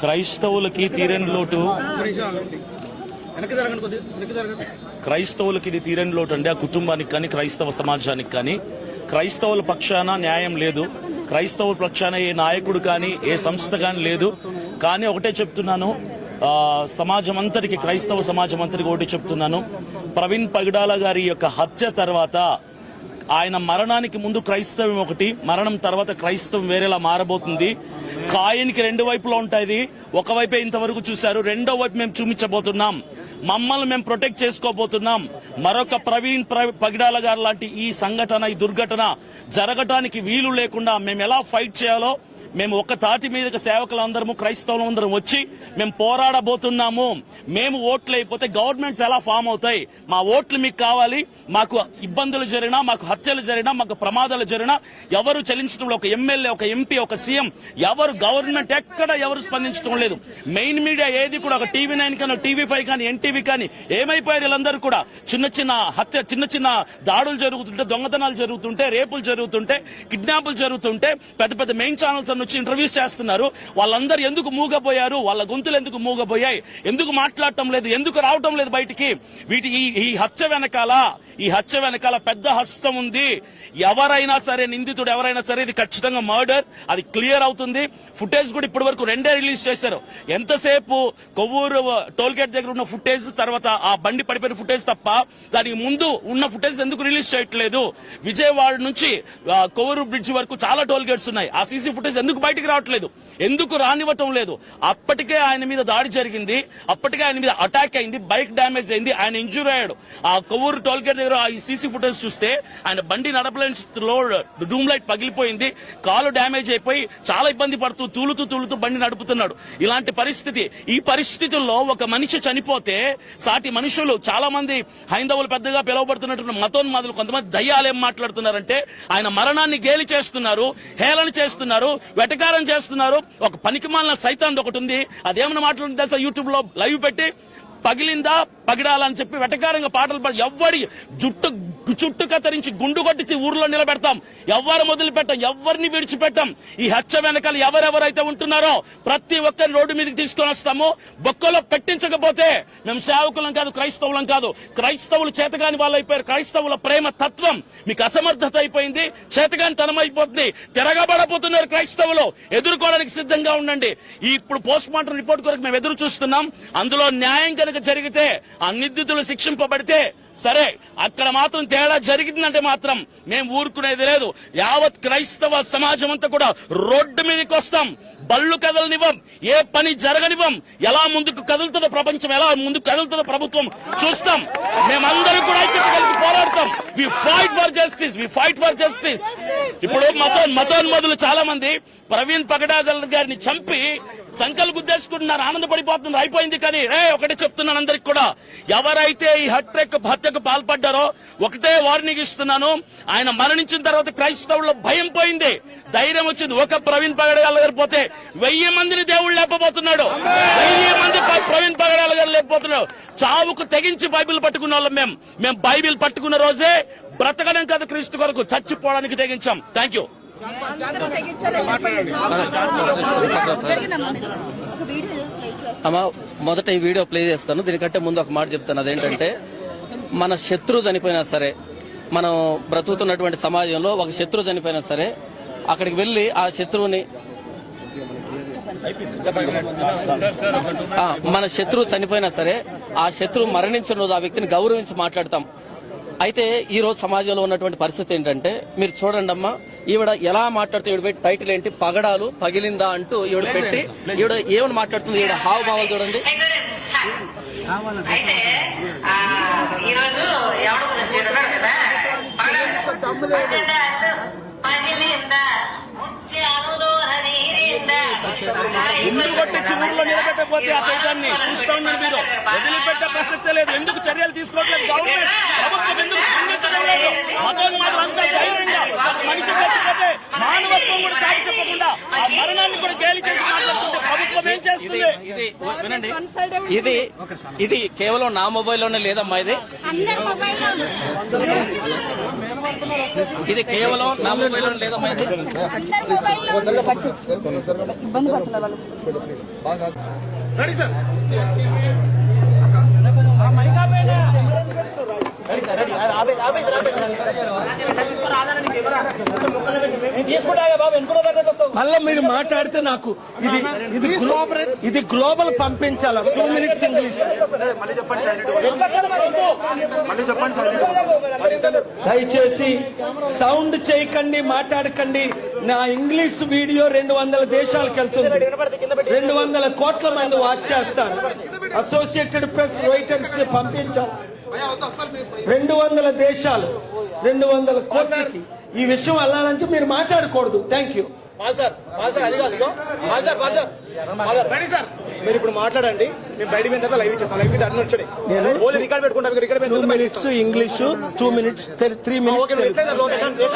క్రైస్తవులకి తీరని లోటు. క్రైస్తవులకి ఇది తీరని లోటు అండి. ఆ కుటుంబానికి కానీ క్రైస్తవ సమాజానికి కానీ. క్రైస్తవుల పక్షాన న్యాయం లేదు. క్రైస్తవుల పక్షాన ఏ నాయకుడు కానీ ఏ సంస్థ కానీ లేదు. కానీ ఒకటే చెప్తున్నాను. సమాజం అంతటికి క్రైస్తవ సమాజం అంతటికి ఒకటి చెప్తున్నాను. ప్రవీణ్ పగడాల గారి యొక్క హత్య తర్వాత ఆయన మరణానికి ముందు క్రైస్తవం ఒకటి మరణం తర్వాత క్రైస్తవం వేరేలా మారబోతుంది. కాయనికి రెండు వైపులా ఉంటాయి. ఒకవైపే ఇంతవరకు చూశారు రెండో వైపు మేము చూపించబోతున్నాం. మమ్మల్ని మేము ప్రొటెక్ట్ చేసుకోబోతున్నాం. మరొక ప్రవీణ్ ప్ర- పగిడాల గారు లాంటి ఈ సంఘటన ఈ దుర్ఘటన జరగటానికి వీలు లేకుండా మేము ఎలా ఫైట్ చేయాలో మేము ఒక తాటి మీదకి సేవకులందరము క్రైస్తవులందరం వచ్చి మేము పోరాడబోతున్నాము. మేము ఓట్లు అయిపోతే గవర్నమెంట్స్ ఎలా ఫామ్ అవుతాయి? మా ఓట్లు మీకు కావాలి మాకు ఇబ్బందులు జరిగినా మాకు హత్యలు జరిగినా మాకు ప్రమాదాలు జరిగినా ఎవరు చలించడం ఒక ఎమ్మెల్యే ఒక ఎంపీ ఒక సీఎం ఎవరు గవర్నమెంట్ ఎక్కడ ఎవరు స్పందించడం లేదు. మెయిన్ మీడియా ఏది కూడా ఒక టీవీ నైన్ కానీ టీవీ ఫైవ్ కానీ ఎన్టీవీ కానీ ఏమైపోయారు వీళ్ళందరూ కూడా? చిన్న చిన్న హత్య చిన్న చిన్న దాడులు జరుగుతుంటే దొంగతనాలు జరుగుతుంటే రేపులు జరుగుతుంటే కిడ్నాపులు జరుగుతుంటే పెద్ద పెద్ద మెయిన్ ఛానల్స్ అని వచ్చి ఇంటర్వ్యూస్ చేస్తున్నారు. వాళ్ళందరూ ఎందుకు మూగపోయారు? వాళ్ళ గొంతులు ఎందుకు మూగపోయాయి? ఎందుకు మాట్లాడటం లేదు? ఎందుకు రావటం లేదు బయటికి? వీటి ఈ హత్య వెనకాల ఈ హత్య వెనకాల పెద్ద హస్తం ఉంది. ఎవరైనా సరే నిందితుడు ఎవరైనా సరే ఇది ఖచ్చితంగా మర్డర్ అది క్లియర్ అవుతుంది. ఫుటేజ్ కూడా ఇప్పటి వరకు రెండే రిలీజ్ చేశారు. ఎంతసేపు కొవ్వూరు టోల్ గేట్ దగ్గర ఉన్న ఫుటేజ్ తర్వాత ఆ బండి పడిపోయిన ఫుటేజ్ తప్ప దానికి ముందు ఉన్న ఫుటేజ్ ఎందుకు రిలీజ్ చేయట్లేదు? విజయవాడ నుంచి కొవ్వూరు బ్రిడ్జ్ వరకు చాలా టోల్ గేట్స్ ఉన్నాయి. ఆ సీసీ ఫుటేజ్ ఎందుకు బయటికి రావట్లేదు? ఎందుకు రానివ్వటం లేదు? అప్పటికే ఆయన మీద దాడి జరిగింది. అప్పటికే ఆయన మీద అటాక్ అయింది. బైక్ డ్యామేజ్ అయింది. ఆయన ఇంజూర్ అయ్యాడు. ఆ కొవ్వూరు టోల్ గేట్ దగ్గర ఆ సీసీ ఫుటేజ్ చూస్తే ఆయన బండి నడపలేని స్థితిలో డూమ్ లైట్ పగిలిపోయింది. కాలు డ్యామేజ్ అయిపోయి చాలా ఇబ్బంది పడుతూ తూలుతూ తూలుతూ బండి నడుపుతున్నాడు. ఇలాంటి పరిస్థితి ఈ పరిస్థితుల్లో ఒక మనిషి చనిపోతే సాటి మనుషులు చాలా మంది హైందవులు పెద్దగా పిలువబడుతున్నటువంటి మతోన్మాదులు కొంతమంది దయ్యాలేం మాట్లాడుతున్నారంటే ఆయన మరణాన్ని గేలి చేస్తున్నారు హేళన చేస్తున్నారు. వెటకారం చేస్తున్నారు. ఒక పనికిమాలిన సైతాన్ ఒకటి ఉంది అదేమన్నా మాట్లాడుతుంది తెలుసా? యూట్యూబ్లో లైవ్ పెట్టి పగిలిందా పగిడాలని చెప్పి వెటకారంగా పాటలు పాడి ఎవ్వడి జుట్టు చుట్టు కత్తిరించి గుండు కొట్టించి ఊర్లో నిలబెడతాం. ఎవరు మొదలుపెట్టాం ఎవరిని విడిచిపెట్టాం. ఈ హత్య వెనకాల ఎవరెవరైతే ఉంటున్నారో ప్రతి ఒక్కరిని రోడ్డు మీదకి తీసుకొని వస్తాము. బొక్కలో పెట్టించకపోతే మేము సేవకులం కాదు క్రైస్తవులం కాదు. క్రైస్తవులు చేతగాని వాళ్ళు అయిపోయారు క్రైస్తవుల ప్రేమ తత్వం మీకు అసమర్థత అయిపోయింది. చేతగాని తనం అయిపోతుంది. తిరగబడబోతున్నారు క్రైస్తవులు. ఎదుర్కోవడానికి సిద్ధంగా ఉండండి. ఇప్పుడు పోస్ట్ మార్టం రిపోర్ట్ కొరకు మేము ఎదురు చూస్తున్నాం. అందులో న్యాయం కనుక జరిగితే ఆ నిందితులు శిక్షింపబడితే సరే అక్కడ మాత్రం తేడా జరిగిందంటే మాత్రం మేము ఊరుకునేది లేదు. యావత్ క్రైస్తవ సమాజం అంతా కూడా రోడ్డు మీదకి వస్తాం. బళ్ళు కదలనివ్వం. ఏ పని జరగనివ్వం. ఎలా ముందుకు కదులుతుందో ప్రపంచం ఎలా ముందుకు కదులుతుందో ప్రభుత్వం చూస్తాం. మేమందరం కూడా ఐక్యత కలిసి పోరాడతాం. We fight for justice we fight for justice ఇప్పుడు మతో మతోన్మదులు చాలా మంది ప్రవీణ్ పగడాగల్ గారిని చంపి సంకలు గుద్దేసుకుంటున్నారు. ఆనందపడిపోతున్నారు. అయిపోయింది కానీ రే ఒకటే చెప్తున్నాను అందరికి కూడా. ఎవరైతే ఈ హత్యకు హత్యకు పాల్పడ్డారో ఒకటే వార్నింగ్ ఇస్తున్నాను. ఆయన మరణించిన తర్వాత క్రైస్తవుల్లో భయం పోయింది. ధైర్యం వచ్చింది. ఒక ప్రవీణ్ పగడాల గారు పోతే వెయ్యి మందిని దేవుడు లేపబోతున్నాడు. వెయ్యి మంది ప్రవీణ్ పగడాల గారు లేకపోతున్నాడు చావుకు తెగించి బైబిల్ పట్టుకున్న వాళ్ళం మేము మేము బైబిల్ పట్టుకున్న రోజే బ్రతకడం కాదు క్రీస్తు కొరకు చచ్చిపోవడానికి తెగించాం. థ్యాంక్ యూ అమ్మా మొదట ఈ వీడియో ప్లే చేస్తాను. దీనికంటే ముందు ఒక మాట చెప్తాను. అదేంటంటే మన శత్రువు చనిపోయినా సరే మనం బ్రతుకుతున్నటువంటి సమాజంలో ఒక శత్రువు చనిపోయినా సరే అక్కడికి వెళ్ళి ఆ శత్రువుని మన శత్రువు చనిపోయినా సరే ఆ శత్రువు మరణించిన రోజు ఆ వ్యక్తిని గౌరవించి మాట్లాడతాం. అయితే ఈ రోజు సమాజంలో ఉన్నటువంటి పరిస్థితి ఏంటంటే మీరు చూడండి అమ్మా ఈవిడ ఎలా మాట్లాడుతూ ఈవిడ పెట్టి టైటిల్ ఏంటి? పగడాలు పగిలిందా అంటూ ఈవిడ పెట్టి ఈవిడ ఏమని మాట్లాడుతుంది? ఈవిడ హావభావాలు చూడండి. అయితే ఈరోజు గురించి కదా. ముందు కొట్టించి ఊర్లో నిలబెట్టకపోతే ఆ సైతాన్ని చూస్తా ఉన్నారు మీరు. వదిలిపెట్టే ప్రసక్తే లేదు. ఎందుకు చర్యలు తీసుకోవట్లేదు? గవర్నమెంట్ ప్రభుత్వం ఎందుకు స్పందించడం లేదు? మతోన్మాదులు అంతా ధైర్యం మనిషి చచ్చిపోతే మానవత్వం కూడా చాటి చెప్పకుండా ఆ మరణాన్ని కూడా గేలి చేసి మాట్లాడుతుంటే ప్రభుత్వం ఏం చేస్తుంది? ఇది ఇది వినండి. ఇది ఇది కేవలం నా మొబైల్లోనే లేదమ్మా ఇది? అందరి మొబైల్లో ఇది కేవలం నా మొబైల్లోనే లేదమ్మా ఇది? అందరి మొబైల్లో ఇబ్బంది పడుతున్నారు వాళ్ళు రెడీ సార్ మళ్ళీ మీరు మాట్లాడితే నాకు ఇది ఇది ఇది గ్లోబల్ పంపించాల? టూ మినిట్స్ ఇంగ్లీష్ దయచేసి సౌండ్ చేయకండి మాట్లాడకండి. నా ఇంగ్లీష్ వీడియో రెండు వందల దేశాలకు వెళ్తుంది. రెండు వందల కోట్ల మంది వాచ్ చేస్తారు. అసోసియేటెడ్ ప్రెస్ రైటర్స్ పంపించాలి. రెండు వందల దేశాలు రెండు వందల కోట్లకి. ఈ విషయం వెళ్ళాలంటే మీరు మాట్లాడకూడదు. థ్యాంక్ యూ సార్ సార్ అది కాదు ఇగో సార్ సార్. Ready sir. మీరు ఇప్పుడు మాట్లాడండి. మేము బయట మీద లైవ్ ఇచ్చేస్తాం లైవ్ మీద అన్ని వచ్చాయి. నేను ఓన్లీ రికార్డ్ పెట్టుకుంటాం record two minutes English two minutes three okay minutes